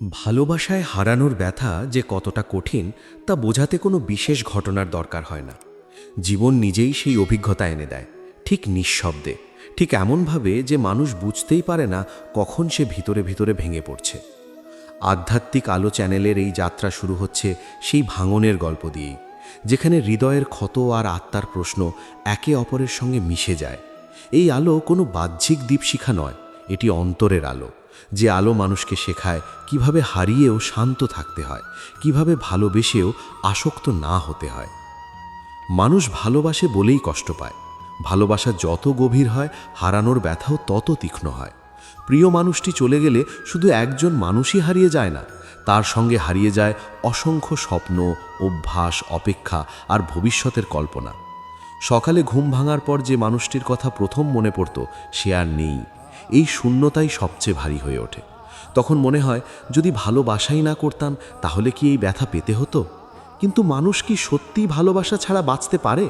ভালোবাসায় হারানোর ব্যথা যে কতটা কঠিন, তা বোঝাতে কোনো বিশেষ ঘটনার দরকার হয় না। জীবন নিজেই সেই অভিজ্ঞতা এনে দেয়, ঠিক নিঃশব্দে, ঠিক এমনভাবে যে মানুষ বুঝতেই পারে না কখন সে ভিতরে ভিতরে ভেঙে পড়ছে। আধ্যাত্মিক আলো চ্যানেলের এই যাত্রা শুরু হচ্ছে সেই ভাঙনের গল্প দিয়েই, যেখানে হৃদয়ের ক্ষত আর আত্মার প্রশ্ন একে অপরের সঙ্গে মিশে যায়। এই আলো কোনো বাহ্যিক দীপশিখা নয়, এটি অন্তরের আলো। যে আলো মানুষকে শেখায় কীভাবে হারিয়েও শান্ত থাকতে হয়, কীভাবে ভালোবেসেও আসক্ত না হতে হয়। মানুষ ভালোবাসে বলেই কষ্ট পায়। ভালোবাসা যত গভীর হয়, হারানোর ব্যথাও তত তীক্ষ্ণ হয়। প্রিয় মানুষটি চলে গেলে শুধু একজন মানুষই হারিয়ে যায় না, তার সঙ্গে হারিয়ে যায় অসংখ্য স্বপ্ন, অভ্যাস, অপেক্ষা আর ভবিষ্যতের কল্পনা। সকালে ঘুম ভাঙার পর যে মানুষটির কথা প্রথম মনে পড়ত, সে আর নেই। এই শূন্যতাই সবচেয়ে ভারী হয়ে ওঠে। তখন মনে হয়, যদি ভালোবাসাই না করতাম, তাহলে কি এই ব্যথা পেতে হতো? কিন্তু মানুষ কি সত্যিই ভালোবাসা ছাড়া বাঁচতে পারে?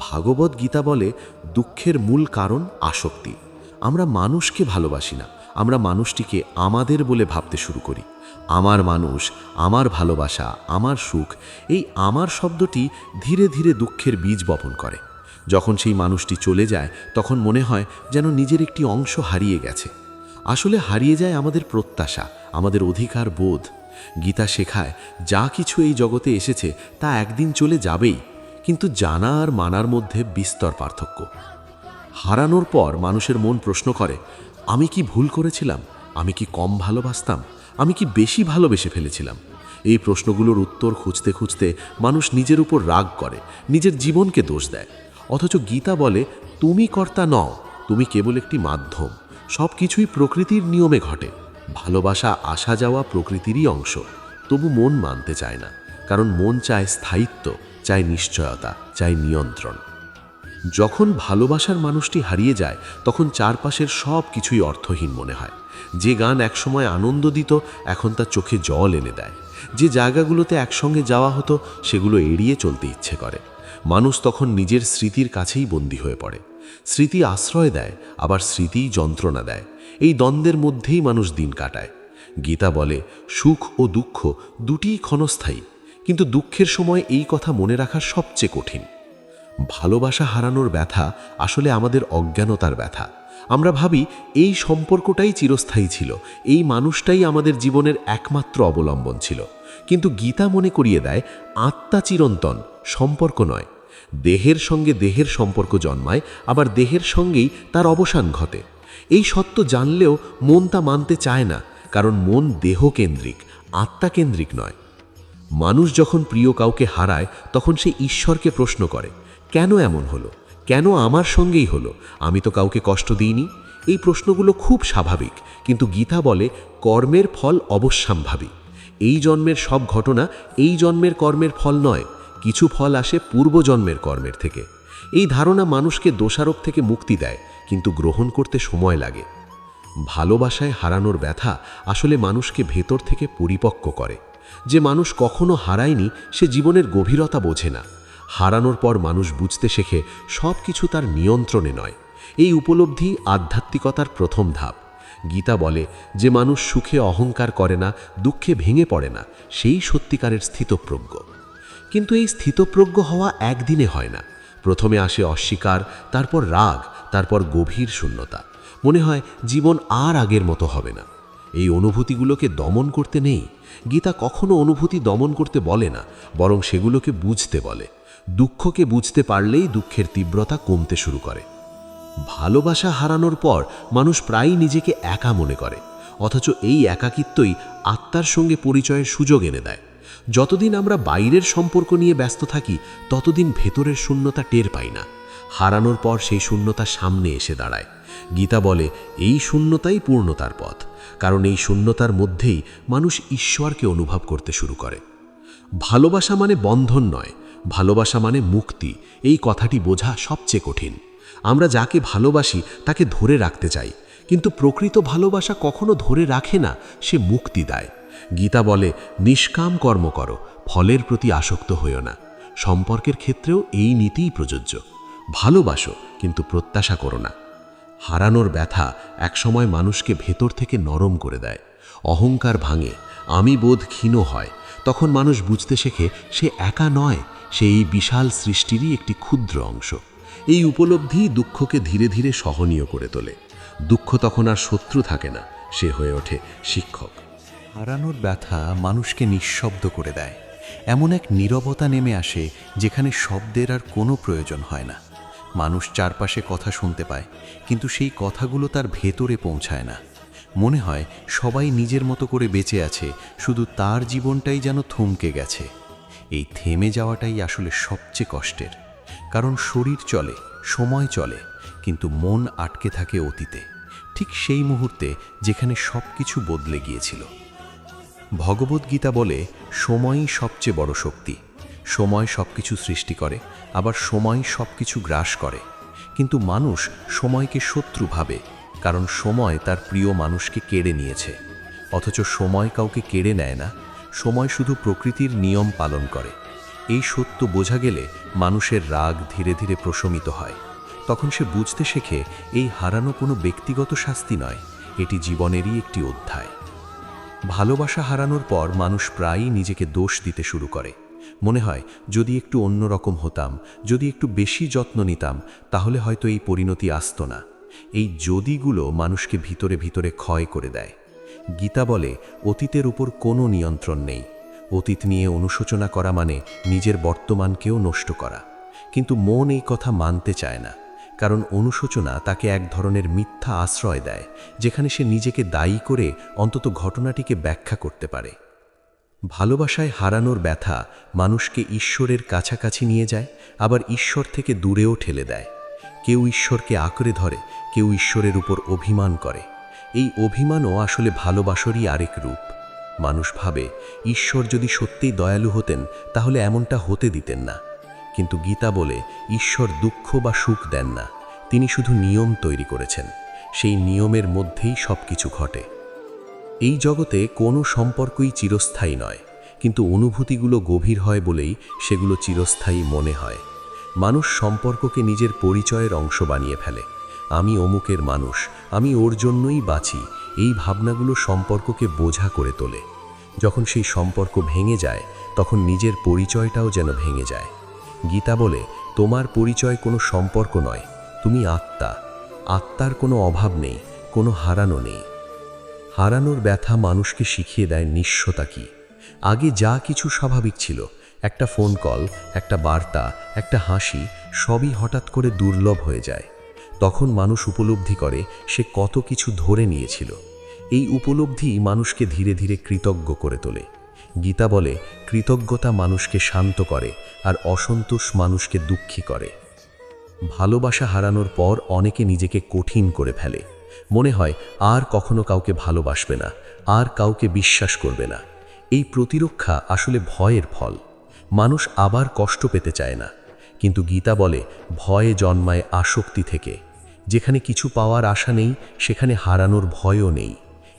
ভাগবত গীতা বলে, দুঃখের মূল কারণ আসক্তি। আমরা মানুষকে ভালোবাসি না। আমরা মানুষটিকে আমাদের বলে ভাবতে শুরু করি। আমার মানুষ, আমার ভালোবাসা, আমার সুখ, এই আমার শব্দটি ধীরে ধীরে দুঃখের বীজ বপন করে। যখন সেই মানুষটি চলে যায়, তখন মনে হয় যেন নিজের একটি অংশ হারিয়ে গেছে। আসলে হারিয়ে যায় আমাদের প্রত্যাশা, আমাদের অধিকার বোধ। গীতা শেখায়, যা কিছু এই জগতে এসেছে, তা একদিন চলে যাবেই, কিন্তু জানা আর মানার মধ্যে বিস্তর পার্থক্য। হারানোর পর মানুষের মন প্রশ্ন করে, আমি কি ভুল করেছিলাম? আমি কি কম ভালোবাসতাম? আমি কি বেশি ভালোবেসে ফেলেছিলাম? এই প্রশ্নগুলোর উত্তর খুঁজতে খুঁজতে মানুষ নিজের উপর রাগ করে, নিজের জীবনকে দোষ দেয়। অথচ গীতা বলে, তুমি কর্তা নও, তুমি কেবল একটি মাধ্যম। সব কিছুই প্রকৃতির নিয়মে ঘটে। ভালোবাসা, আসা যাওয়া প্রকৃতিরই অংশ। তবু মন মানতে চায় না। কারণ মন চায় স্থায়িত্ব, চায় নিশ্চয়তা, চায় নিয়ন্ত্রণ। যখন ভালোবাসার মানুষটি হারিয়ে যায়, তখন চারপাশের সব কিছুই অর্থহীন মনে হয়। যে গান একসময় আনন্দ দিত, এখন তার চোখে জল এনে দেয়। যে জায়গাগুলোতে একসঙ্গে যাওয়া হতো, সেগুলো এড়িয়ে চলতে ইচ্ছে করে। মানুষ তখন নিজের স্মৃতির কাছেই বন্দী হয়ে পড়ে। স্মৃতি আশ্রয় দেয়, আবার স্মৃতিই যন্ত্রণা দেয়। এই দ্বন্দ্বের মধ্যেই মানুষ দিন কাটায়। গীতা বলে, সুখ ও দুঃখ দুটিই ক্ষণস্থায়ী, কিন্তু দুঃখের সময় এই কথা মনে রাখা সবচেয়ে কঠিন। ভালোবাসা হারানোর ব্যথা আসলে আমাদের অজ্ঞানতার ব্যথা। আমরা ভাবি, এই সম্পর্কটাই চিরস্থায়ী ছিল, এই মানুষটাই আমাদের জীবনের একমাত্র অবলম্বন ছিল। কিন্তু গীতা মনে করিয়ে দেয়, আত্মা চিরন্তন, সম্পর্ক নয়। দেহের সঙ্গে দেহের সম্পর্ক জন্মায়, আবার দেহের সঙ্গেই তার অবসান ঘটে। এই সত্য জানলেও মন তা মানতে চায় না, কারণ মন দেহকেন্দ্রিক, আত্মাকেন্দ্রিক নয়। মানুষ যখন প্রিয় কাউকে হারায়, তখন সে ঈশ্বরকে প্রশ্ন করে, কেন এমন হলো? কেন আমার সঙ্গেই হলো? আমি তো কাউকে কষ্ট দিইনি? এই প্রশ্নগুলো খুব স্বাভাবিক, কিন্তু গীতা বলে, কর্মের ফল অবশ্যম্ভাবী। এই জন্মের সব ঘটনা এই জন্মের কর্মের ফল নয়, কিছু ফল আসে পূর্বজন্মের কর্মের থেকে। এই ধারণা মানুষকে দোষারোপ থেকে মুক্তি দেয়, কিন্তু গ্রহণ করতে সময় লাগে। ভালোবাসায় হারানোর ব্যথা আসলে মানুষকে ভেতর থেকে পরিপক্ক করে। যে মানুষ কখনো হারায়নি, সে জীবনের গভীরতা বোঝে না। হারানোর পর মানুষ বুঝতে শেখে সব কিছু তার নিয়ন্ত্রণে নয়। এই উপলব্ধি আধ্যাত্মিকতার প্রথম ধাপ। গীতা বলে, যে মানুষ সুখে অহংকার করে না, দুঃখে ভেঙে পড়ে না, সেই সত্যিকারের স্থিতপ্রজ্ঞ। কিন্তু এই স্থিতপ্রজ্ঞ হওয়া একদিনে হয় না। প্রথমে আসে অস্বীকার, তারপর রাগ, তারপর গভীর শূন্যতা। মনে হয় জীবন আর আগের মতো হবে না। এই অনুভূতিগুলোকে দমন করতে নেই। গীতা কখনো অনুভূতি দমন করতে বলে না, বরং সেগুলোকে বুঝতে বলে। দুঃখকে বুঝতে পারলেই দুঃখের তীব্রতা কমতে শুরু করে। ভালোবাসা হারানোর পর মানুষ প্রায়ই নিজেকে একা মনে করে, অথচ এই একাকিত্বই আত্মার সঙ্গে পরিচয়ের সুযোগ এনে দেয়। যতদিন আমরা বাইরের সম্পর্ক নিয়ে ব্যস্ত থাকি, ততদিন ভেতরের শূন্যতা টের পাই না। হারানোর পর সেই শূন্যতা সামনে এসে দাঁড়ায়। গীতা বলে, এই শূন্যতাই পূর্ণতার পথ, কারণ এই শূন্যতার মধ্যেই মানুষ ঈশ্বরকে অনুভব করতে শুরু করে। ভালোবাসা মানে বন্ধন নয়, ভালোবাসা মানে মুক্তি, এই কথাটি বোঝা সবচেয়ে কঠিন। আমরা যাকে ভালোবাসি তাকে ধরে রাখতে চাই। কিন্তু প্রকৃত ভালোবাসা কখনো ধরে রাখে না, সে মুক্তি দেয়। গীতা বলে, নিষ্কাম কর্ম করো, ফলের প্রতি আসক্ত হইও না। সম্পর্কের ক্ষেত্রেও এই নীতিই প্রযোজ্য। ভালোবাসো, কিন্তু প্রত্যাশা করো না। হারানোর ব্যথা একসময় মানুষকে ভেতর থেকে নরম করে দেয়। অহংকার ভাঙে, আমি বোধ ক্ষীণ হয়। তখন মানুষ বুঝতে শেখে, সে একা নয়, সে এই বিশাল সৃষ্টিরই একটি ক্ষুদ্র অংশ। এই উপলব্ধি দুঃখকে ধীরে ধীরে সহনীয় করে তোলে। দুঃখ তখন আর শত্রু থাকে না, সে হয়ে ওঠে শিক্ষক। হারানোর ব্যথা মানুষকে নিঃশব্দ করে দেয়। এমন এক নীরবতা নেমে আসে যেখানে শব্দের আর কোনো প্রয়োজন হয় না। মানুষ চারপাশে কথা শুনতে পায়, কিন্তু সেই কথাগুলো তার ভেতরে পৌঁছায় না। মনে হয় সবাই নিজের মতো করে বেঁচে আছে, শুধু তার জীবনটাই যেন থমকে গেছে। এই থেমে যাওয়াটাই আসলে সবচেয়ে কষ্টের। কারণ শরীর চলে, সময় চলে, কিন্তু মন আটকে থাকে অতীতে। ঠিক সেই মুহূর্তে যেখানে সব কিছু বদলে গিয়েছিল। ভগবদ্গীতা বলে, সময়ই সবচেয়ে বড় শক্তি। সময় সব কিছু সৃষ্টি করে, আবার সময় সব কিছু গ্রাস করে। কিন্তু মানুষ সময়কে শত্রু ভাবে, কারণ সময় তার প্রিয় মানুষকে কেড়ে নিয়েছে। অথচ সময় কাউকে কেড়ে নেয় না। সময় শুধু প্রকৃতির নিয়ম পালন করে। এই সত্য বোঝা গেলে মানুষের রাগ ধীরে ধীরে প্রশমিত হয়। তখন সে বুঝতে শেখে, এই হারানো কোনো ব্যক্তিগত শাস্তি নয়, এটি জীবনেরই একটি অধ্যায়। ভালোবাসা হারানোর পর মানুষ প্রায়ই নিজেকে দোষ দিতে শুরু করে। মনে হয়, যদি একটু অন্যরকম হতাম, যদি একটু বেশি যত্ন নিতাম, তাহলে হয়তো এই পরিণতি আসত না। এই যদিগুলো মানুষকে ভিতরে ভিতরে ক্ষয় করে দেয়। গীতা বলে, অতীতের উপর কোনো নিয়ন্ত্রণ নেই। অতীত নিয়ে অনুশোচনা করা মানে নিজের বর্তমানকেও নষ্ট করা। কিন্তু মন এই কথা মানতে চায় না, কারণ অনুশোচনা তাকে এক ধরনের মিথ্যা আশ্রয় দেয়, যেখানে সে নিজেকে দায়ী করে অন্তত ঘটনাটিকে ব্যাখ্যা করতে পারে। ভালোবাসায় হারানোর ব্যথা মানুষকে ঈশ্বরের কাছাকাছি নিয়ে যায়, আবার ঈশ্বর থেকে দূরেও ঠেলে দেয়। কেউ ঈশ্বরকে আঁকড়ে ধরে, কেউ ঈশ্বরের উপর অভিমান করে। এই অভিমানও আসলে ভালোবাসরই আরেক রূপ। মানুষ ভাবে, ঈশ্বর যদি সত্যিই দয়ালু হতেন, তাহলে এমনটা হতে দিতেন না। কিন্তু গীতা বলে, ঈশ্বর দুঃখ বা সুখ দেন না। তিনি শুধু নিয়ম তৈরি করেছেন। সেই নিয়মের মধ্যেই সব কিছু ঘটে। এই জগতে কোনো সম্পর্কই চিরস্থায়ী নয়, কিন্তু অনুভূতিগুলো গভীর হয় বলেই সেগুলো চিরস্থায়ী মনে হয়। মানুষ সম্পর্ককে নিজের পরিচয়ের অংশ বানিয়ে ফেলে। আমি অমুকের মানুষ, আমি ওর জন্যই বাঁচি, এই ভাবনাগুলো সম্পর্ককে বোঝা করে তোলে। যখন সেই সম্পর্ক ভেঙে যায়, তখন নিজের পরিচয়টাও যেন ভেঙে যায়। গীতা বলে, তোমার পরিচয় কোনো সম্পর্ক নয়, তুমি আত্মা। আত্মার কোনো অভাব নেই, কোনো হারানো নেই। হারানোর ব্যথা মানুষকে শিখিয়ে দেয় নিঃস্বতা কি। আগে যা কিছু স্বাভাবিক ছিল, একটা ফোন কল একটা বার্তা, একটা হাসি, সবই হঠাৎ করে দুর্লভ হয়ে যায়। তখন মানুষ উপলব্ধি করে, সে কত কিছু ধরে নিয়েছিল। এই উপলব্ধি মানুষকে ধীরে ধীরে কৃতজ্ঞ করে তোলে। গীতা বলে, কৃতজ্ঞতা মানুষকে শান্ত করে আর অসন্তোষ মানুষকে দুঃখী করে। ভালোবাসা হারানোর পর অনেকে নিজেকে কঠিন করে ফেলে। মনে হয়, আর কখনো কাউকে ভালোবাসবে না, আর কাউকে বিশ্বাস করবে না। এই প্রতিরক্ষা আসলে ভয়ের ফল। মানুষ আবার কষ্ট পেতে চায় না। কিন্তু গীতা বলে, ভয়ে জন্মায় আসক্তি থেকে। যেখানে কিছু পাওয়ার আশা নেই, সেখানে হারানোর ভয়ও নেই।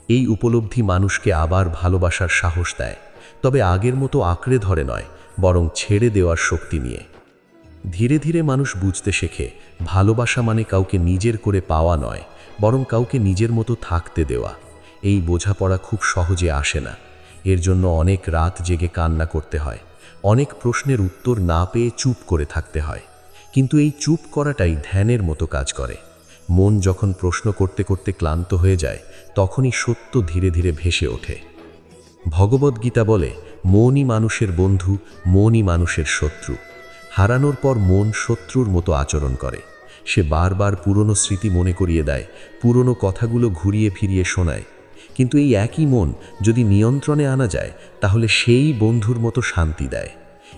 এই উপলব্ধি মানুষকে আবার ভালোবাসার সাহস দেয়, তবে আগের মতো আঁকড়ে ধরে নয়, বরং ছেড়ে দেওয়ার শক্তি নিয়ে। ধীরে ধীরে মানুষ বুঝতে শেখে, ভালোবাসা মানে কাউকে নিজের করে পাওয়া নয়, বরং কাউকে নিজের মতো থাকতে দেওয়া। এই বোঝাপড়া খুব সহজে আসে না। এর জন্য অনেক রাত জেগে কান্না করতে হয়, অনেক প্রশ্নের উত্তর না পেয়ে চুপ করে থাকতে হয়। কিন্তু এই চুপ করাটাই ধ্যানের মতো কাজ করে। মন যখন প্রশ্ন করতে করতে ক্লান্ত হয়ে যায় তখনই সত্য ধীরে ধীরে ভেসে ওঠে। ভগবদ্গীতা বলে, মনই মানুষের বন্ধু, মনই মানুষের শত্রু। হারানোর পর মন শত্রুর মতো আচরণ করে। সে বারবার পুরনো স্মৃতি মনে করিয়ে দেয়, পুরনো কথাগুলো ঘুরিয়ে ফিরিয়ে শোনায়। কিন্তু এই একই মন যদি নিয়ন্ত্রণে আনা যায়, তাহলে সেই বন্ধুর মতো শান্তি দেয়।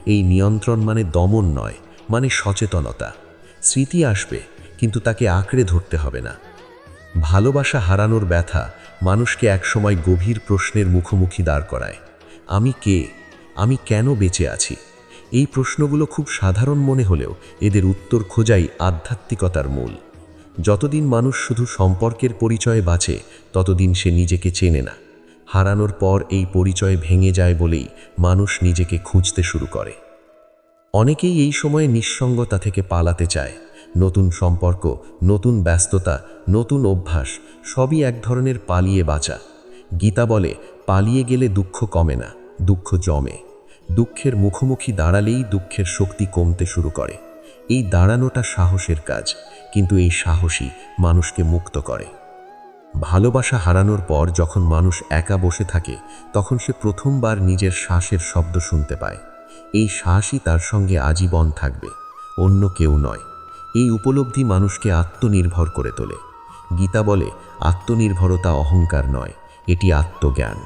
এই নিয়ন্ত্রণ মানে দমন নয় মানে সচেতনতা। স্মৃতি আসবে, কিন্তু তাকে আঁকড়ে ধরতে হবে না। ভালোবাসা হারানোর ব্যথা মানুষকে একসময় গভীর প্রশ্নের মুখোমুখি দাঁড় করায়। আমি কে? আমি কেন বেঁচে আছি? এই প্রশ্নগুলো খুব সাধারণ মনে হলেও এদের উত্তর খোঁজাই আধ্যাত্মিকতার মূল। যতদিন মানুষ শুধু সম্পর্কের পরিচয়ে বাঁচে, ততদিন সে নিজেকে চেনে না। হারানোর পর এই পরিচয় ভেঙে যায় বলেই মানুষ নিজেকে খুঁজতে শুরু করে। অনেকেই এই সময়ে নিঃসঙ্গতা থেকে পালাতে চায়। নতুন সম্পর্ক, নতুন ব্যস্ততা, নতুন অভ্যাস, সবই এক ধরনের পালিয়ে বাঁচা। গীতা বলে, পালিয়ে গেলে দুঃখ কমে না, দুঃখ জমে। দুঃখের মুখোমুখি দাঁড়ালেই দুঃখের শক্তি কমতে শুরু করে। এই দাঁড়ানোটা সাহসের কাজ, কিন্তু এই সাহসই মানুষকে মুক্ত করে। ভালোবাসা হারানোর পর যখন মানুষ একা বসে থাকে, তখন সে প্রথমবার নিজের শ্বাসের শব্দ শুনতে পায়। এই শ্বাসই তার সঙ্গে আজীবন থাকবে, অন্য কেউ নয়। এই উপলব্ধি মানুষকে আত্মনির্ভর করে তোলে। গীতা বলে, আত্মনির্ভরতা অহংকার নয়, এটি আত্মজ্ঞান।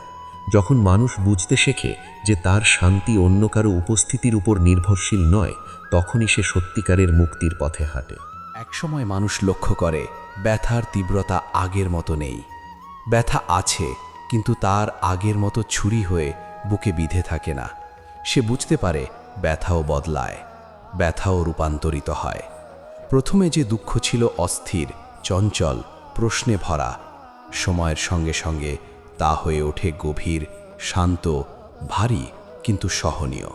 যখন মানুষ বুঝতে শেখে যে তার শান্তি অন্য কারও উপস্থিতির উপর নির্ভরশীল নয়, তখনই সে সত্যিকারের মুক্তির পথে হাঁটে। একসময় মানুষ লক্ষ্য করে, ব্যথার তীব্রতা আগের মতো নেই। ব্যথা আছে, কিন্তু তার আগের মতো ছুরি হয়ে বুকে বিধে থাকে না। সে বুঝতে পারে, ব্যথাও বদলায়, ব্যথাও রূপান্তরিত হয়। প্রথমে যে দুঃখ ছিল অস্থির, চঞ্চল, প্রশ্নে ভরা, সময়ের সঙ্গে সঙ্গে তা হয়ে ওঠে গভীর, শান্ত, ভারী কিন্তু সহনীয়।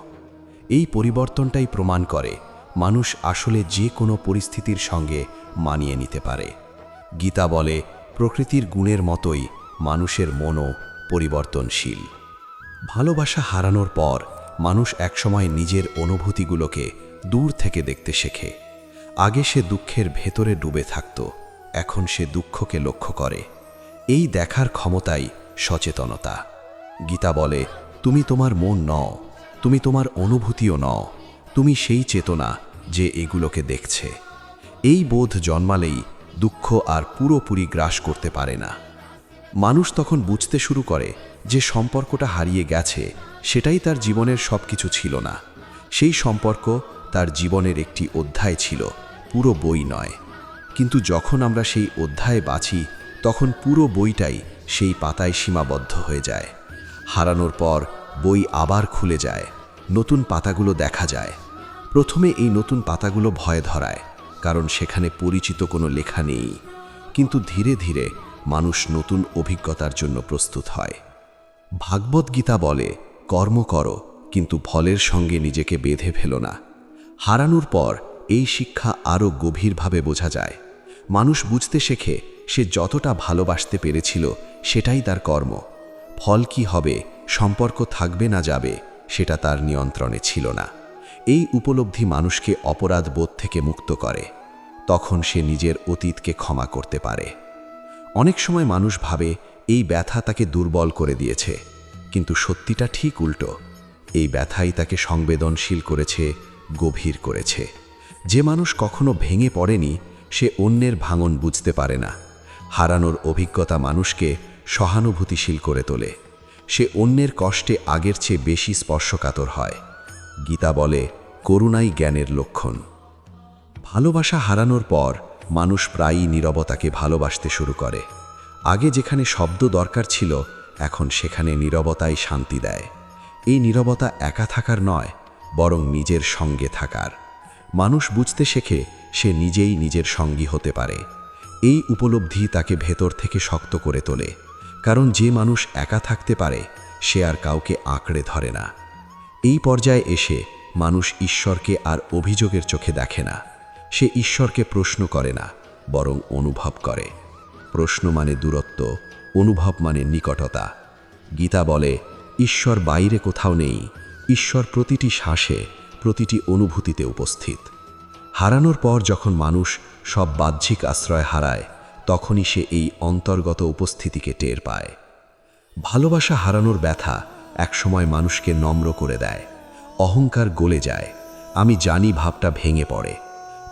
এই পরিবর্তনটাই প্রমাণ করে মানুষ আসলে যে কোনো পরিস্থিতির সঙ্গে মানিয়ে নিতে পারে। গীতা বলে, প্রকৃতির গুণের মতোই মানুষের মনও পরিবর্তনশীল। ভালোবাসা হারানোর পর মানুষ একসময় নিজের অনুভূতিগুলোকে দূর থেকে দেখতে শেখে। আগে সে দুঃখের ভেতরে ডুবে থাকত, এখন সে দুঃখকে লক্ষ্য করে। এই দেখার ক্ষমতাই সচেতনতা। গীতা বলে, তুমি তোমার মন নও, তুমি তোমার অনুভূতিও নও, তুমি সেই চেতনা যে এগুলোকে দেখছে। এই বোধ জন্মালেই দুঃখ আর পুরোপুরি গ্রাস করতে পারে না। মানুষ তখন বুঝতে শুরু করে যে সম্পর্কটা হারিয়ে গেছে, সেটাই তার জীবনের সব কিছু ছিল না। সেই সম্পর্ক তার জীবনের একটি অধ্যায় ছিল। পুরো বই নয়। কিন্তু যখন আমরা সেই অধ্যায়ে বাছি তখন পুরো বইটাই সেই পাতায় সীমাবদ্ধ হয়ে যায়। হারানোর পর বই আবার খুলে যায়, নতুন পাতাগুলো দেখা যায়। প্রথমে এই নতুন পাতাগুলো ভয় ধরায়, কারণ সেখানে পরিচিত কোনো লেখা নেই। কিন্তু ধীরে ধীরে মানুষ নতুন অভিজ্ঞতার জন্য প্রস্তুত হয়। ভাগবত গীতা বলে, কর্ম করো, কিন্তু ফলের সঙ্গে নিজেকে বেঁধে ফেলো না। হারানোর পর এই শিক্ষা আরও গভীরভাবে বোঝা যায়। মানুষ বুঝতে শেখে, সে যতটা ভালোবাসতে পেরেছিল, সেটাই তার কর্ম। ফল কি হবে, সম্পর্ক থাকবে না যাবে, সেটা তার নিয়ন্ত্রণে ছিল না। এই উপলব্ধি মানুষকে অপরাধ বোধ থেকে মুক্ত করে। তখন সে নিজের অতীতকে ক্ষমা করতে পারে। অনেক সময় মানুষ ভাবে, এই ব্যথা তাকে দুর্বল করে দিয়েছে। কিন্তু সত্যিটা ঠিক উল্টো। এই ব্যথাই তাকে সংবেদনশীল করেছে, গভীর করেছে। যে মানুষ কখনো ভেঙে পড়েনি, সে অন্যের ভাঙন বুঝতে পারে না। হারানোর অভিজ্ঞতা মানুষকে সহানুভূতিশীল করে তোলে। সে অন্যের কষ্টে আগের চেয়ে বেশি স্পর্শকাতর হয়। গীতা বলে, করুণাই জ্ঞানের লক্ষণ। ভালোবাসা হারানোর পর মানুষ প্রায়ই নীরবতাকে ভালোবাসতে শুরু করে। আগে যেখানে শব্দ দরকার ছিল, এখন সেখানে নীরবতাই শান্তি দেয়। এই নীরবতা একা থাকার নয়, বরং নিজের সঙ্গে থাকার। মানুষ বুঝতে শেখে সে নিজেই নিজের সঙ্গী হতে পারে। এই উপলব্ধি তাকে ভেতর থেকে শক্ত করে তোলে, কারণ যে মানুষ একা থাকতে পারে, সে আর কাউকে আঁকড়ে ধরে না। এই পর্যায়ে এসে মানুষ ঈশ্বরকে আর অভিযোগের চোখে দেখে না। সে ঈশ্বরকে প্রশ্ন করে না, বরং অনুভব করে। প্রশ্ন মানে দূরত্ব, অনুভব মানে নিকটতা। গীতা বলে, ঈশ্বর বাইরে কোথাও নেই, ঈশ্বর প্রতিটি শ্বাসে প্রতিটি অনুভূতিতে উপস্থিত। হারানোর পর যখন মানুষ সব বাহ্যিক আশ্রয় হারায়, তখনই সে এই অন্তর্গত উপস্থিতিকে টের পায়। ভালোবাসা হারানোর ব্যথা একসময় মানুষকে নম্র করে দেয়, অহংকার গলে যায়, আমি জানি ভাবটা ভেঙে পড়ে।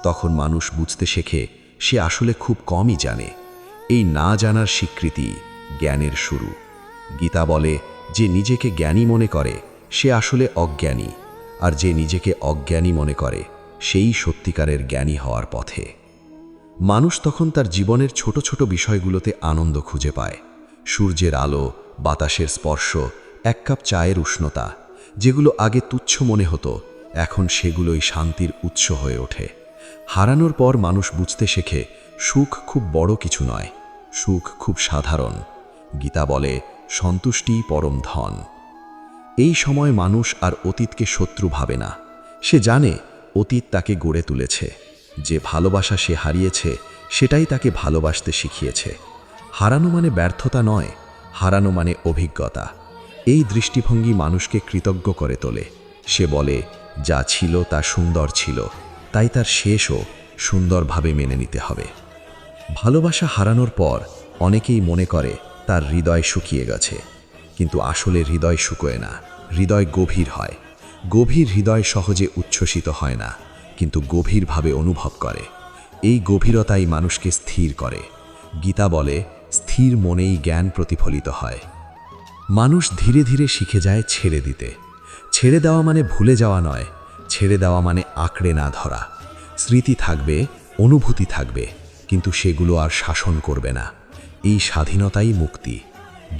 তখন মানুষ বুঝতে শেখে সে আসলে খুব কমই জানে। এই না জানার স্বীকৃতি জ্ঞানের শুরু। গীতা বলে, যে নিজেকে জ্ঞানী মনে করে, সে আসলে অজ্ঞানী। আর যে নিজেকে অজ্ঞানী মনে করে, সেই সত্যিকারের জ্ঞানী হওয়ার পথে। মানুষ তখন তার জীবনের ছোট ছোট বিষয়গুলোতে আনন্দ খুঁজে পায়। সূর্যের আলো, বাতাসের স্পর্শ, এক কাপ চায়ের উষ্ণতা, যেগুলো আগে তুচ্ছ মনে হতো, এখন সেগুলোই শান্তির উৎস হয়ে ওঠে। হারানোর পর মানুষ বুঝতে শেখে, সুখ খুব বড় কিছু নয়, সুখ খুব সাধারণ। গীতা বলে সন্তুষ্টি পরম ধন। এই সময় মানুষ আর অতীতকে শত্রু ভাবে না। সে জানে অতীত তাকে গড়ে তুলেছে। যে ভালোবাসা সে হারিয়েছে, সেটাই তাকে ভালোবাসতে শিখিয়েছে। হারানো মানে ব্যর্থতা নয়, হারানো মানে অভিজ্ঞতা। এই দৃষ্টিভঙ্গি মানুষকে কৃতজ্ঞ করে তোলে। সে বলে, যা ছিল তা সুন্দর ছিল। তাই তার শেষও সুন্দরভাবে মেনে নিতে হবে। ভালোবাসা হারানোর পর অনেকেই মনে করে তার হৃদয় শুকিয়ে গেছে। কিন্তু আসলে হৃদয় শুকোয় না। হৃদয় গভীর হয়। গভীর হৃদয় সহজে উচ্ছ্বসিত হয় না, কিন্তু গভীরভাবে অনুভব করে। এই গভীরতাই মানুষকে স্থির করে। গীতা বলে, স্থির মনেই জ্ঞান প্রতিফলিত হয়। মানুষ ধীরে ধীরে শিখে যায় ছেড়ে দিতে। ছেড়ে দেওয়া মানে ভুলে যাওয়া নয়, ছেড়ে দেওয়া মানে আঁকড়ে না ধরা। স্মৃতি থাকবে, অনুভূতি থাকবে, কিন্তু সেগুলো আর শাসন করবে না। এই স্বাধীনতাই মুক্তি।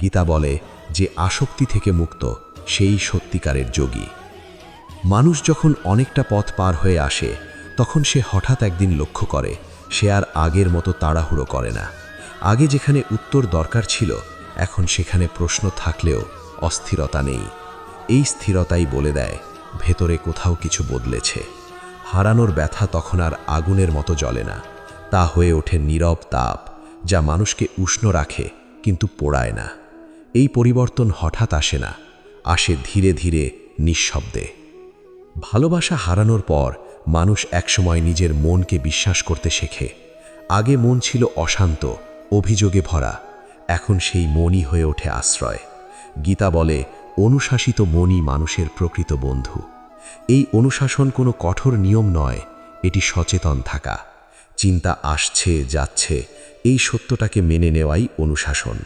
গীতা বলে যে আসক্তি থেকে মুক্ত, সেই সত্যিকারের যোগী। মানুষ যখন অনেকটা পথ পার হয়ে আসে, তখন সে হঠাৎ একদিন লক্ষ্য করে, সে আর আগের মতো তাড়াহুড়ো করে না। আগে যেখানে উত্তর দরকার ছিল, এখন সেখানে প্রশ্ন থাকলেও অস্থিরতা নেই। এই স্থিরতাই বলে দেয়, ভেতরে কোথাও কিছু বদলেছে। হারানোর ব্যথা তখন আর আগুনের মতো জ্বলে না। তা হয়ে ওঠে নীরব তাপ, যা মানুষকে উষ্ণ রাখে, কিন্তু পোড়ায় না। এই পরিবর্তন হঠাৎ আসে না, আসে ধীরে ধীরে নিঃশব্দে। ভালোবাসা হারানোর পর মানুষ একসময় নিজের মনকে বিশ্বাস করতে শেখে। আগে মন ছিল অশান্ত, অভিযোগে ভরা, এখন সেই মনই হয়ে ওঠে আশ্রয়। গীতা বলে, অনুশাসিত মনই মানুষের প্রকৃত বন্ধু। এই অনুশাসন কোনো কঠোর নিয়ম নয়, এটি সচেতন থাকা। চিন্তা আসছে, যাচ্ছে, এই সত্যটাকে মেনে নেওয়াই অনুশাসন।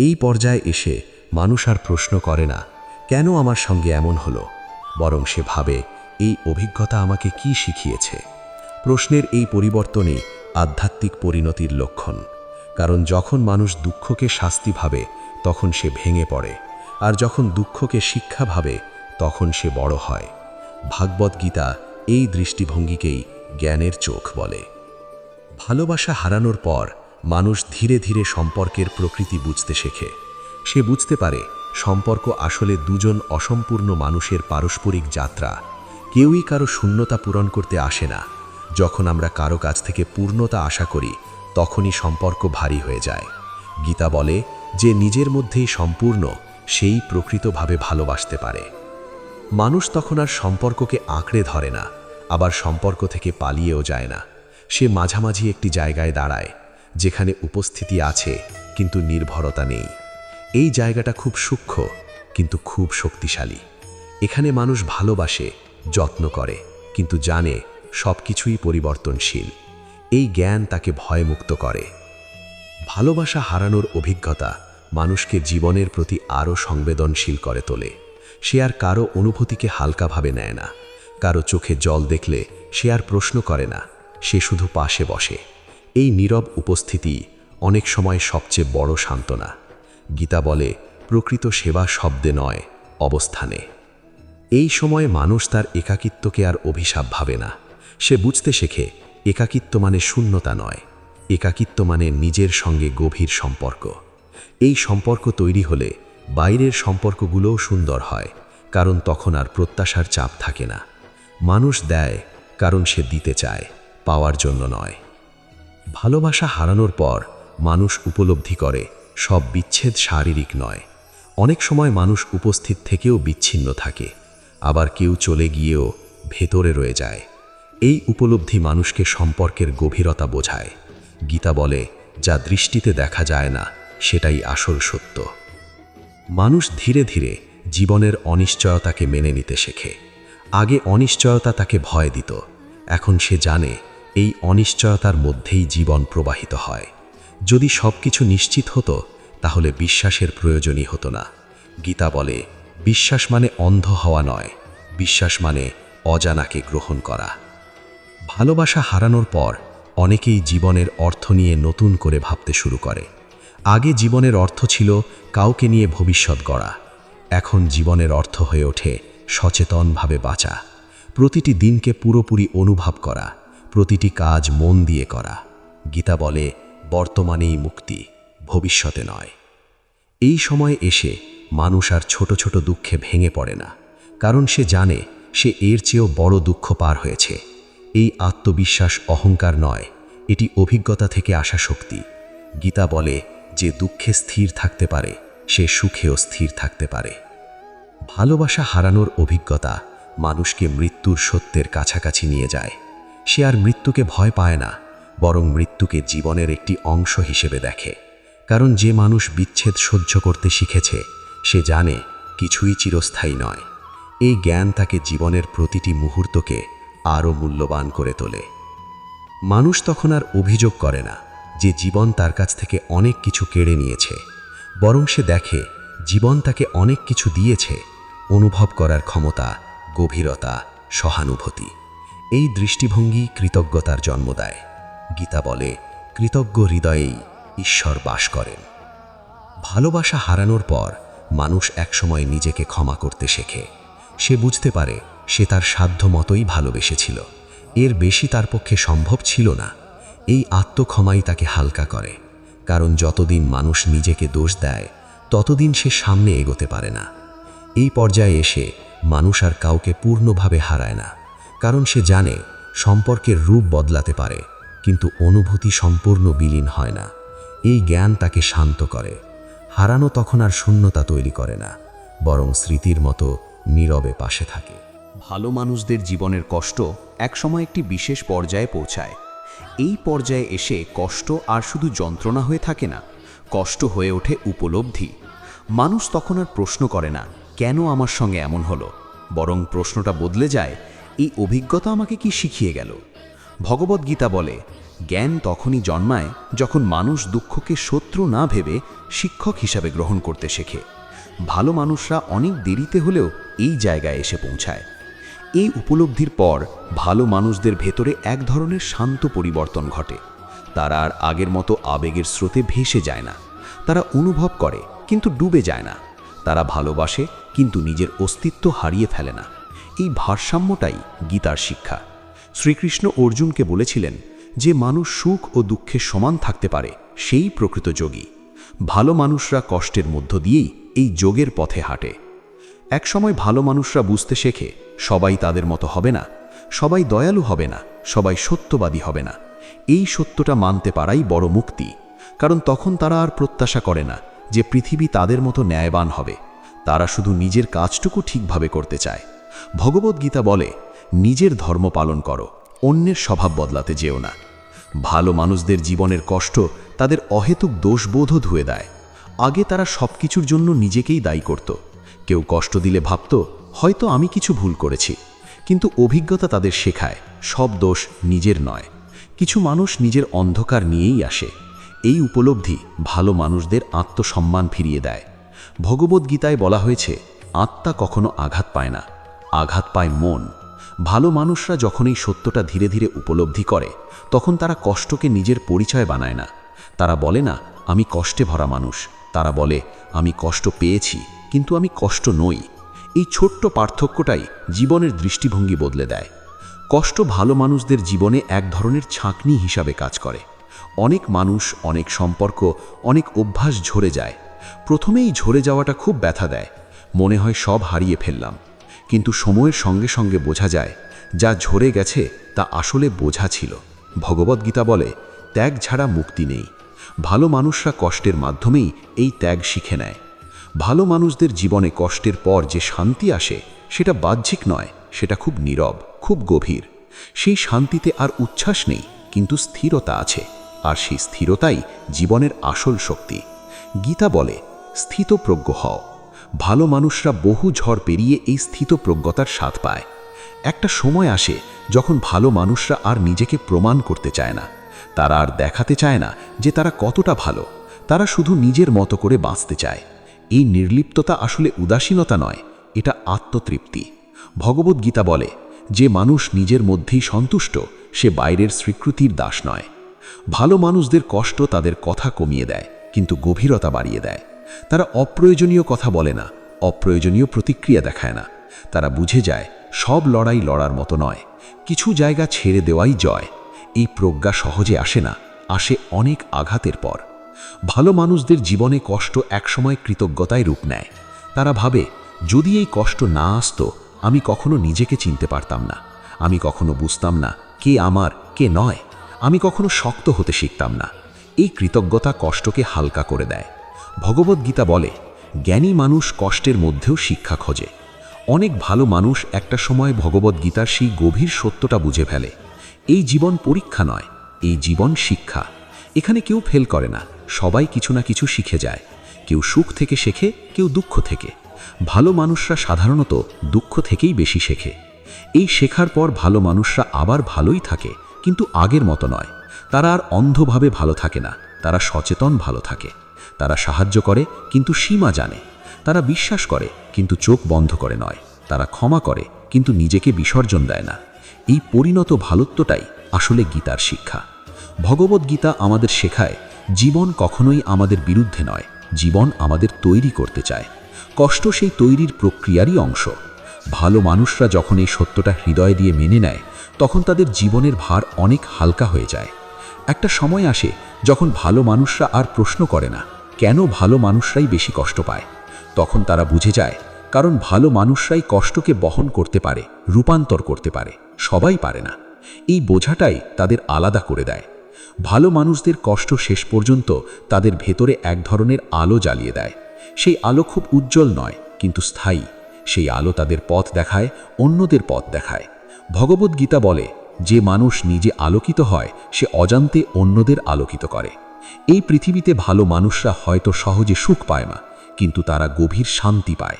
এই পর্যায়ে এসে মানুষ আর প্রশ্ন করে না, কেন আমার সঙ্গে এমন হলো? বরং সে ভাবে, এই অভিজ্ঞতা আমাকে কি শিখিয়েছে? প্রশ্নের এই পরিবর্তনই আধ্যাত্মিক পরিণতির লক্ষণ। কারণ যখন মানুষ দুঃখকে শাস্তি ভাবে, তখন সে ভেঙে পড়ে, আর যখন দুঃখকে শিক্ষা ভাবে, তখন সে বড় হয়। ভাগবত গীতা এই দৃষ্টিভঙ্গিকেই জ্ঞানের চোখ বলে। ভালোবাসা হারানোর পর মানুষ ধীরে ধীরে সম্পর্কের প্রকৃতি বুঝতে শেখে। সে বুঝতে পারে, সম্পর্ক আসলে দুজন অসম্পূর্ণ মানুষের পারস্পরিক যাত্রা। কেউই কারও শূন্যতা পূরণ করতে আসে না। যখন আমরা কারও কাছ থেকে পূর্ণতা আশা করি, তখনই সম্পর্ক ভারী হয়ে যায়। গীতা বলে, যে নিজের মধ্যেই সম্পূর্ণ, সেই প্রকৃতভাবে ভালোবাসতে পারে। মানুষ তখন আর সম্পর্ককে আঁকড়ে ধরে না, আবার সম্পর্ক থেকে পালিয়েও যায় না। সে মাঝামাঝি একটি জায়গায় দাঁড়ায় যেখানে উপস্থিতি আছে, কিন্তু নির্ভরতা নেই। এই জায়গাটা খুব সূক্ষ্ম, কিন্তু খুব শক্তিশালী। এখানে মানুষ ভালোবাসে, যত্ন করে, কিন্তু জানে সব কিছুই পরিবর্তনশীল। এই জ্ঞান তাকে ভয়মুক্ত করে। ভালোবাসা হারানোর অভিজ্ঞতা মানুষকে জীবনের প্রতি আরও সংবেদনশীল করে তোলে। সে আর কারও অনুভূতিকে হালকাভাবে নেয় না। কারও চোখে জল দেখলে সে আর প্রশ্ন করে না। সে শুধু পাশে বসে। এই নীরব উপস্থিতি অনেক সময় সবচেয়ে বড় সান্ত্বনা। গীতা বলে, প্রকৃত সেবা শব্দে নয়, অবস্থানে। এই সময়ে মানুষ তার একাকিত্বকে আর অভিশাপ ভাবে না। সে বুঝতে শেখে, একাকিত্ব মানে শূন্যতা নয়, একাকিত্ব মানে নিজের সঙ্গে গভীর সম্পর্ক। এই সম্পর্ক তৈরি হলে বাইরের সম্পর্কগুলোও সুন্দর হয়, কারণ তখন আর প্রত্যাশার চাপ থাকে না। মানুষ দেয়, কারণ সে দিতে চায়, পাওয়ার জন্য নয়। ভালোবাসা হারানোর পর মানুষ উপলব্ধি করে, সব বিচ্ছেদ শারীরিক নয়। অনেক সময় মানুষ উপস্থিত থেকেও বিচ্ছিন্ন থাকে, আবার কেউ চলে গিয়েও ভেতরে রয়ে যায়। এই উপলব্ধি মানুষকে সম্পর্কের গভীরতা বোঝায়। গীতা বলে, যা দৃষ্টিতে দেখা যায় না, সেটাই আসল সত্য। মানুষ ধীরে ধীরে জীবনের অনিশ্চয়তাকে মেনে নিতে শেখে। আগে অনিশ্চয়তা তাকে ভয় দিত, এখন সে জানে এই অনিশ্চয়তার মধ্যেই জীবন প্রবাহিত হয়। যদি সব কিছু নিশ্চিত হতো, তাহলে বিশ্বাসের প্রয়োজনই হতো না। গীতা বলে, বিশ্বাস মানে অন্ধ হওয়া নয়, বিশ্বাস মানে অজানাকে গ্রহণ করা। ভালোবাসা হারানোর পর, অনেকেই জীবনের অর্থ নিয়ে নতুন করে ভাবতে শুরু করে। আগে জীবনের অর্থ ছিল কাউকে নিয়ে ভবিষ্যৎ গড়া। এখন জীবনের অর্থ হয়ে ওঠে সচেতনভাবে বাঁচা। প্রতিটি দিনকে পুরোপুরি অনুভব করা। প্রতিটি কাজ মন দিয়ে করা। গীতা বলে, বর্তমানেই মুক্তি, ভবিষ্যতে নয়। এই সময় এসে মানুষ আর ছোট ছোট দুঃখে ভেঙে পড়ে না, কারণ সে জানে সে এর চেয়েও বড় দুঃখ পার হয়েছে। এই আত্মবিশ্বাস অহংকার নয়, এটি অভিজ্ঞতা থেকে আসা শক্তি। গীতা বলে, যে দুঃখে স্থির থাকতে পারে, সে সুখেও স্থির থাকতে পারে। ভালোবাসা হারানোর অভিজ্ঞতা মানুষকে মৃত্যুর সত্যের কাছাকাছি নিয়ে যায়। সে আর মৃত্যুকে ভয় পায় না, বরং মৃত্যুকে জীবনের একটি অংশ হিসেবে দেখে। কারণ যে মানুষ বিচ্ছেদ সহ্য করতে শিখেছে, সে জানে কিছুই চিরস্থায়ী নয়। এই জ্ঞান তাকে জীবনের প্রতিটি মুহূর্তকে আরও মূল্যবান করে তোলে। মানুষ তখন আর অভিযোগ করে না যে জীবন তার কাছ থেকে অনেক কিছু কেড়ে নিয়েছে, বরং সে দেখে জীবন তাকে অনেক কিছু দিয়েছে, অনুভব করার ক্ষমতা, গভীরতা, সহানুভূতি। এই দৃষ্টিভঙ্গি কৃতজ্ঞতার জন্ম দেয়। গীতা বলে, কৃতজ্ঞ হৃদয়েই ঈশ্বর বাস করেন। ভালোবাসা হারানোর পর মানুষ একসময় নিজেকে ক্ষমা করতে শেখে। সে বুঝতে পারে সে তার সাধ্য মতোই ভালোবেসেছিল। এর বেশি তার পক্ষে সম্ভব ছিল না। এই আত্মক্ষমাই তাকে হালকা করে। কারণ যতদিন মানুষ নিজেকে দোষ দেয়, ততদিন সে সামনে এগোতে পারে না। এই পর্যায়ে এসে মানুষ আর কাউকে পূর্ণভাবে হারায় না। কারণ সে জানে সম্পর্কের রূপ বদলাতে পারে, কিন্তু অনুভূতি সম্পূর্ণ বিলীন হয় না। এই জ্ঞান তাকে শান্ত করে। হারানো তখন আর শূন্যতা তৈরি করে না, বরং স্মৃতির মতো নীরবে পাশে থাকে। ভালো মানুষদের জীবনের কষ্ট একসময় একটি বিশেষ পর্যায়ে পৌঁছায়। এই পর্যায়ে এসে কষ্ট আর শুধু যন্ত্রণা হয়ে থাকে না, কষ্ট হয়ে ওঠে উপলব্ধি। মানুষ তখন আর প্রশ্ন করে না, কেন আমার সঙ্গে এমন হলো? বরং প্রশ্নটা বদলে যায় এই অভিজ্ঞতা আমাকে কি শিখিয়ে গেল? ভগবদ্গীতা বলে, জ্ঞান তখনই জন্মায় যখন মানুষ দুঃখকে শত্রু না ভেবে শিক্ষক হিসাবে গ্রহণ করতে শেখে। ভালো মানুষরা অনেক দেরিতে হলেও এই জায়গায় এসে পৌঁছায়। এই উপলব্ধির পর ভালো মানুষদের ভেতরে এক ধরনের শান্ত পরিবর্তন ঘটে। তারা আর আগের মতো আবেগের স্রোতে ভেসে যায় না। তারা অনুভব করে, কিন্তু ডুবে যায় না। তারা ভালোবাসে, কিন্তু নিজের অস্তিত্ব হারিয়ে ফেলে না। এই ভারসাম্যটাই গীতার শিক্ষা। শ্রীকৃষ্ণ অর্জুনকে বলেছিলেন যে মানুষ সুখ ও দুঃখে সমান থাকতে পারে, সেই প্রকৃত যোগী। ভালো মানুষরা কষ্টের মধ্য দিয়েই এই যোগের পথে হাঁটে। একসময় ভালো মানুষরা বুঝতে শেখে, সবাই তাদের মতো হবে না, সবাই দয়ালু হবে না, সবাই সত্যবাদী হবে না। এই সত্যটা মানতে পারাই বড় মুক্তি, কারণ তখন তারা আর প্রত্যাশা করে না যে পৃথিবী তাদের মতো ন্যায়বান হবে। তারা শুধু নিজের কাজটুকু ঠিকভাবে করতে চায়। ভগবদ্গীতা বলে, নিজের ধর্ম পালন করো, অন্যের স্বভাব বদলাতে যেও না। ভালো মানুষদের জীবনের কষ্ট তাদের অহেতুক দোষবোধও ধুয়ে দেয়। আগে তারা সব কিছুর জন্য নিজেকেই দায়ী করত। কেউ কষ্ট দিলে ভাবত, হয়তো আমি কিছু ভুল করেছি। কিন্তু অভিজ্ঞতা তাদের শেখায়, সব দোষ নিজের নয়। কিছু মানুষ নিজের অন্ধকার নিয়েই আসে। এই উপলব্ধি ভালো মানুষদের আত্মসম্মান ফিরিয়ে দেয়। ভগবদ্গীতায় বলা হয়েছে, আত্মা কখনো আঘাত পায় না। আঘাত পায় মন। ভালো মানুষরা যখন এই সত্যটা ধীরে ধীরে উপলব্ধি করে, তখন তারা কষ্টকে নিজের পরিচয় বানায় না। তারা বলে না, আমি কষ্টে ভরা মানুষ। তারা বলে, আমি কষ্ট পেয়েছি, কিন্তু আমি কষ্ট নই। এই ছোট্ট পার্থক্যটাই জীবনের দৃষ্টিভঙ্গি বদলে দেয়। কষ্ট ভালো মানুষদের জীবনে এক ধরনের ছাঁকনি হিসাবে কাজ করে। অনেক মানুষ, অনেক সম্পর্ক, অনেক অভ্যাস ঝরে যায়। প্রথমেই ঝরে যাওয়াটা খুব ব্যথা দেয়। মনে হয় সব হারিয়ে ফেললাম। কিন্তু সময়ের সঙ্গে সঙ্গে বোঝা যায়, যা ঝরে গেছে তা আসলে বোঝা ছিল। ভগবদ্গীতা বলে, ত্যাগ ছাড়া মুক্তি নেই। ভালো মানুষরা কষ্টের মাধ্যমেই এই ত্যাগ শিখে নেয়। ভালো মানুষদের জীবনে কষ্টের পর যে শান্তি আসে, সেটা বাহ্যিক নয়, সেটা খুব নীরব, খুব গভীর। সেই শান্তিতে আর উচ্ছ্বাস নেই, কিন্তু স্থিরতা আছে, আর সেই স্থিরতাই জীবনের আসল শক্তি। গীতা বলে, স্থিতপ্রজ্ঞ হও। ভালো মানুষরা বহু ঝড় পেরিয়ে এই স্থিত প্রজ্ঞতার স্বাদ পায়। একটা সময় আসে যখন ভালো মানুষরা আর নিজেকে প্রমাণ করতে চায় না। তারা আর দেখাতে চায় না যে তারা কতটা ভালো। তারা শুধু নিজের মতো করে বাঁচতে চায়। এই নির্লিপ্ততা আসলে উদাসীনতা নয়, এটা আত্মতৃপ্তি। ভগবদ্গীতা বলে, যে মানুষ নিজের মধ্যেই সন্তুষ্ট, সে বাইরের স্বীকৃতির দাস নয়। ভালো মানুষদের কষ্ট তাদের কথা কমিয়ে দেয়, কিন্তু গভীরতা বাড়িয়ে দেয়। তারা অপ্রয়োজনীয় কথা বলে না, অপ্রয়োজনীয় প্রতিক্রিয়া দেখায় না। তারা বুঝে যায়, সব লড়াই লড়ার মতো নয়। কিছু জায়গা ছেড়ে দেওয়াই জয়। এই প্রজ্ঞা সহজে আসে না, আসে অনেক আঘাতের পর। ভালো মানুষদের জীবনে কষ্ট একসময় কৃতজ্ঞতায় রূপ নেয়। তারা ভাবে, যদি এই কষ্ট না আসতো, আমি কখনো নিজেকে চিনতে পারতাম না। আমি কখনো বুঝতাম না কে আমার, কে নয়। আমি কখনো শক্ত হতে শিখতাম না। এই কৃতজ্ঞতা কষ্টকে হালকা করে দেয়। ভগবদ্গীতা বলে, জ্ঞানী মানুষ কষ্টের মধ্যেও শিক্ষা খোঁজে। অনেক ভালো মানুষ একটা সময় ভগবদ্গীতার সেই গভীর সত্যটা বুঝে ফেলে। এই জীবন পরীক্ষা নয়, এই জীবন শিক্ষা। এখানে কেউ ফেল করে না, সবাই কিছু না কিছু শিখে যায়। কেউ সুখ থেকে শেখে, কেউ দুঃখ থেকে। ভালো মানুষরা সাধারণত দুঃখ থেকেই বেশি শেখে। এই শেখার পর ভালো মানুষরা আবার ভালোই থাকে, কিন্তু আগের মতো নয়। তারা আর অন্ধভাবে ভালো থাকে না, তারা সচেতন ভালো থাকে। তারা সাহায্য করে, কিন্তু সীমা জানে। তারা বিশ্বাস করে, কিন্তু চোখ বন্ধ করে নয়। তারা ক্ষমা করে, কিন্তু নিজেকে বিসর্জন দেয় না। এই পরিণত ভালোত্বটাই আসলে গীতার শিক্ষা। ভগবদ্গীতা আমাদের শেখায়, জীবন কখনোই আমাদের বিরুদ্ধে নয়, জীবন আমাদের তৈরি করতে চায়। কষ্ট সেই তৈরির প্রক্রিয়ারই অংশ। ভালো মানুষরা যখন এই সত্যটা হৃদয় দিয়ে মেনে নেয়, তখন তাদের জীবনের ভার অনেক হালকা হয়ে যায়। একটা সময় আসে যখন ভালো মানুষরা আর প্রশ্ন করে না, কেন ভালো মানুষরাই বেশি কষ্ট পায়? তখন তারা বুঝে যায়, কারণ ভালো মানুষরাই কষ্টকে বহন করতে পারে, রূপান্তর করতে পারে, সবাই পারে না। এই বোঝাটাই তাদের আলাদা করে দেয়। ভালো মানুষদের কষ্ট শেষ পর্যন্ত তাদের ভেতরে এক ধরনের আলো জ্বালিয়ে দেয়। সেই আলো খুব উজ্জ্বল নয়, কিন্তু স্থায়ী। সেই আলো তাদের পথ দেখায়, অন্যদের পথ দেখায়। ভগবদ্গীতা বলে যে মানুষ নিজে আলোকিত হয়, সে অজান্তে অন্যদের আলোকিত করে। এই পৃথিবীতে ভালো মানুষরা হয়তো সহজে সুখ পায় না, কিন্তু তারা গভীর শান্তি পায়।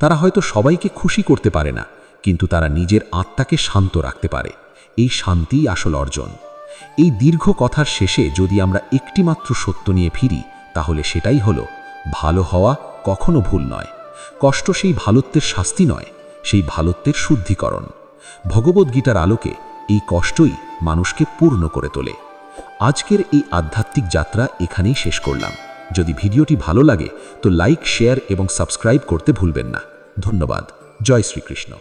তারা হয়তো সবাইকে খুশি করতে পারে না, কিন্তু তারা নিজের আত্মাকে শান্ত রাখতে পারে। এই শান্তিই আসল অর্জন। এই দীর্ঘ কথার শেষে যদি আমরা একটিমাত্র সত্য নিয়ে ফিরি, তাহলে সেটাই হলো, ভালো হওয়া কখনো ভুল নয়। কষ্ট সেই ভালোত্বের শাস্তি নয়, সেই ভালোত্বের শুদ্ধিকরণ। ভগবদ্গীতার আলোকে এই কষ্টই মানুষকে পূর্ণ করে তোলে। আজকের এই আধ্যাত্মিক যাত্রা এখানেই শেষ করলাম। যদি ভিডিওটি ভালো লাগে, তো লাইক, শেয়ার এবং সাবস্ক্রাইব করতে ভুলবেন না। ধন্যবাদ। জয় শ্রীকৃষ্ণ।